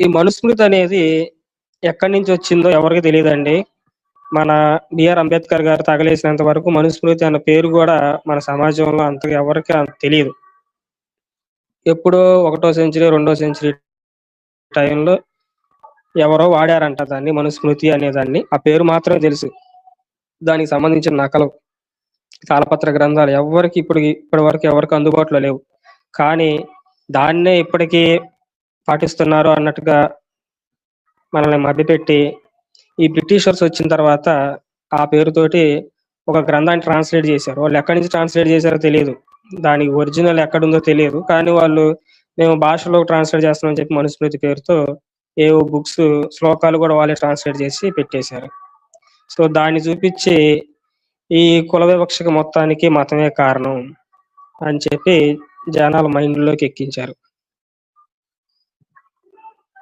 ఈ మనుస్మృతి అనేది ఎక్కడి నుంచి వచ్చిందో ఎవరికి తెలియదండి. మన బిఆర్ అంబేద్కర్ గారు తగలేసినంత వరకు మనుస్మృతి అన్న పేరు కూడా మన సమాజంలో అంత ఎవరికి తెలియదు. ఎప్పుడో ఒకటో సెంచరీ రెండో సెంచరీ టైంలో ఎవరో వాడారంట దాన్ని మనుస్మృతి అనేదాన్ని. ఆ పేరు మాత్రమే తెలుసు. దానికి సంబంధించిన నకలు తాళపత్ర గ్రంథాలు ఎవరికి ఇప్పుడు ఇప్పటి వరకు ఎవరికి అందుబాటులో లేవు. కానీ దాన్నే ఇప్పటికీ పాటిస్తున్నారు అన్నట్టుగా మనల్ని మభ్యపెట్టి ఈ బ్రిటిషర్స్ వచ్చిన తర్వాత ఆ పేరుతోటి ఒక గ్రంథాన్ని ట్రాన్స్లేట్ చేశారు. వాళ్ళు ఎక్కడి నుంచి ట్రాన్స్లేట్ చేశారో తెలియదు. దానికి ఒరిజినల్ ఎక్కడుందో తెలియదు. కానీ వాళ్ళు మేము భాషలో ట్రాన్స్లేట్ చేస్తున్నామని చెప్పి మనుస్మృతి పేరుతో ఏవో బుక్స్ శ్లోకాలు కూడా వాళ్ళే ట్రాన్స్లేట్ చేసి పెట్టేశారు. సో దాన్ని చూపించి ఈ కుల వివక్షకు మొత్తానికి మతమే కారణం అని చెప్పి జనాల మైండ్లోకి ఎక్కించారు.